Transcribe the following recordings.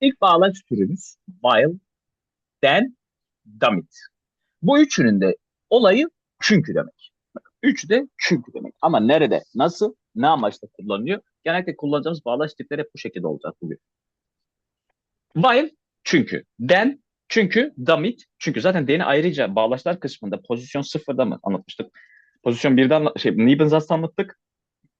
İlk bağlaç türümüz while, then, damit. Bu üçünün de olayı çünkü demek. Üçü de çünkü demek. Ama nerede, nasıl, ne amaçla kullanılıyor? Genellikle kullanacağımız bağlaç tipleri hep bu şekilde olacak bugün. While, çünkü. Then, çünkü. Damit, çünkü. Zaten Then'i ayrıca bağlaçlar kısmında pozisyon sıfırda mı anlatmıştık? Pozisyon birde anla şey, Niebensatz'ta anlattık.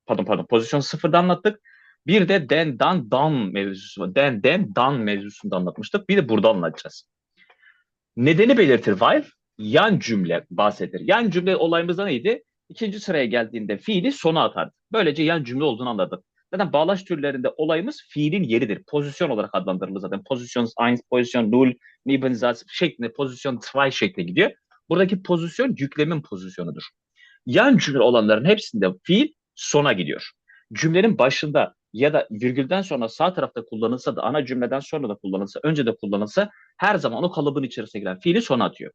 Pardon pardon. Pozisyon sıfırda anlattık. Bir de then, dan, dan mevzusu var. Then, then, dan mevzusunda anlatmıştık. Bir de burada anlatacağız. Nedeni belirtir while. Yan cümle bahseder. Yan cümle olayımızda neydi? İkinci sıraya geldiğinde fiili sona atardı. Böylece yan cümle olduğunu anladık. Zaten bağlaç türlerinde olayımız fiilin yeridir. Pozisyon olarak adlandırılır zaten. Pozisyon 1, pozisyon 0, Nebensatz şeklinde, pozisyon 2 şeklinde gidiyor. Buradaki pozisyon yüklemin pozisyonudur. Yan cümle olanların hepsinde fiil sona gidiyor. Cümlenin başında ya da virgülden sonra sağ tarafta kullanılsa da ana cümleden sonra da kullanılsa, önce de kullanılsa her zaman o kalıbın içerisine giren fiili sona atıyor.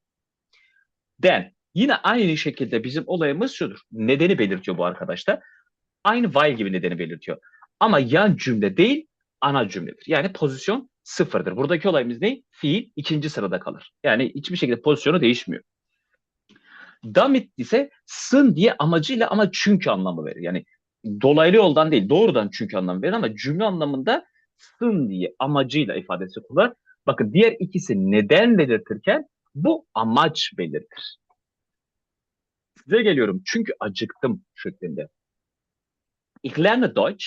Then yine aynı şekilde bizim olayımız şudur. Nedeni belirtiyor bu arkadaşlar. Aynı while gibi nedeni belirtiyor. Ama yan cümle değil, ana cümledir. Yani pozisyon sıfırdır. Buradaki olayımız ne? Fiil ikinci sırada kalır. Yani hiçbir şekilde pozisyonu değişmiyor. Damit ise sın diye amacıyla ama çünkü anlamı verir. Yani dolaylı yoldan değil, doğrudan çünkü anlamı verir ama cümle anlamında sın diye amacıyla ifadesi kullanır. Bakın diğer ikisi neden belirtirken bu amaç belirtir. Size geliyorum çünkü acıktım şeklinde. Ich lerne Deutsch.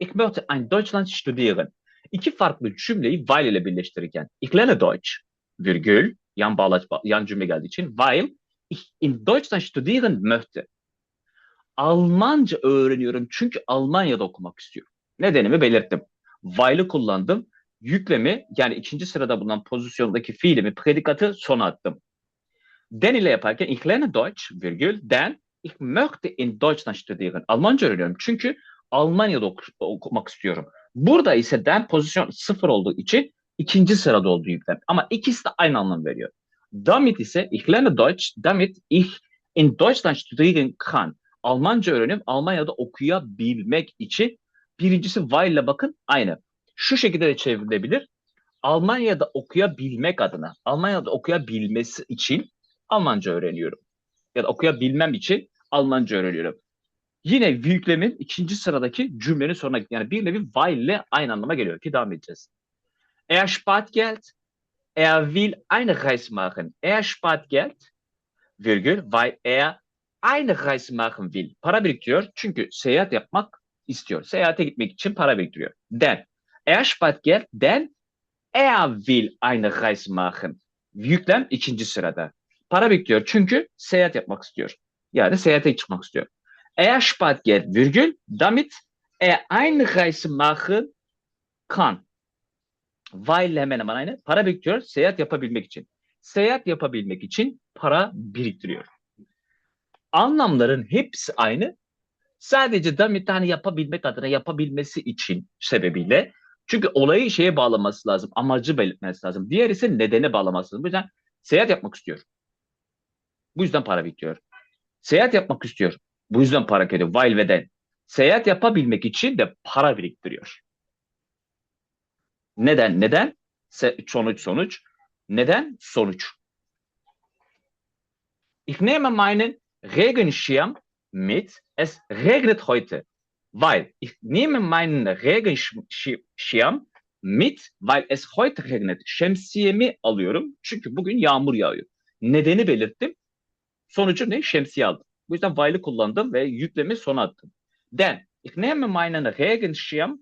Ich möchte ein Deutschland studieren. İki farklı cümleyi while ile birleştirirken. Ich lerne Deutsch, virgül, yan bağlaç, yan cümle geldiği için while ich in Deutschland studieren möchte. Almanca öğreniyorum çünkü Almanya'da okumak istiyorum. Nedenimi belirttim. While'ı kullandım. Yüklemi yani ikinci sırada bulunan pozisyondaki fiilimi, predikatı sona attım. Den ile yaparken ich lerne Deutsch, virgül, den ich möchte in Deutschland studieren. Almanca öğreniyorum çünkü Almanya'da oku- okumak istiyorum. Burada ise den pozisyon sıfır olduğu için ikinci sırada olduğu yüklem. Ama ikisi de aynı anlam veriyor. Damit ise ich lerne Deutsch, damit ich in Deutschland studieren kann. Almanca öğrenip Almanya'da okuyabilmek için birincisi while ile bakın aynı. Şu şekilde de çevrilebilir. Almanya'da okuyabilmek adına, Almanya'da okuyabilmesi için Almanca öğreniyorum. Ya da okuyabilmem için Almanca öğreniyorum. Yine yüklemin ikinci sıradaki cümlenin sonuna yani bir nevi while ile aynı anlama geliyor ki devam edeceğiz. Er spart Geld, er will eine Reise machen. Er spart Geld, virgül, weil er eine Reise machen will. Para biriktiriyor çünkü seyahat yapmak istiyor. Seyahate gitmek için para biriktiriyor. Then, er spart Geld, then er will eine Reise machen. Yüklem ikinci sırada. Para biriktiriyor çünkü seyahat yapmak istiyor. Yani seyahate çıkmak istiyor. Er spart Geld, virgül, damit er eine Reise machen kann. Weil hemen hemen aynı. Para biriktiriyor seyahat yapabilmek için. Seyahat yapabilmek için para biriktiriyor. Anlamların hepsi aynı. Sadece damit hani yapabilmek adına yapabilmesi için sebebiyle. Çünkü olayı şeye bağlaması lazım. Amacı belirtmesi lazım. Diğer ise nedene bağlaması lazım. Bu yüzden seyahat yapmak istiyor. Bu yüzden para biriktiriyor. Seyahat yapmak istiyor. Bu yüzden para kedi. While ve then. Seyahat yapabilmek için de para biriktiriyor. Neden? Neden? Se- sonuç sonuç. Neden? Sonuç. Ich nehme meinen Regenschirm mit. Es regnet heute. Weil ich nehme meinen Regenschirm mit, weil es heute regnet. Şemsiyemi alıyorum çünkü bugün yağmur yağıyor. Nedeni belirttim. Sonucu ne? Şemsiye aldım. Bu yüzden while'ı kullandım ve yüklemi sona attım. Then, ich nehme meinen Regenschirm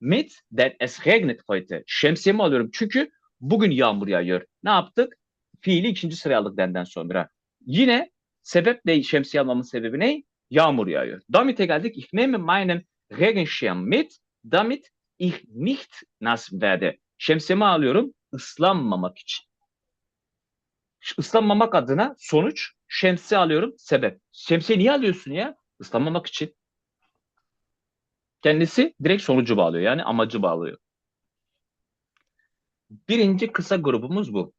mit, denn es regnet heute. Şemsiyemi alıyorum çünkü bugün yağmur yağıyor. Ne yaptık? Fiili ikinci sıraya aldık denden sonra. Yine sebep ne? Şemsiye almamın sebebi ne? Yağmur yağıyor. Damit'e geldik. Ich nehme meinen Regenschirm mit, damit ich nicht nass werde. Şemsiyemi alıyorum ıslanmamak için. Islanmamak adına sonuç şemsiye alıyorum sebep. Şemsiye niye alıyorsun ya? Islanmamak için. Kendisi direkt sonucu bağlıyor yani amacı bağlıyor. Birinci kısa grubumuz bu.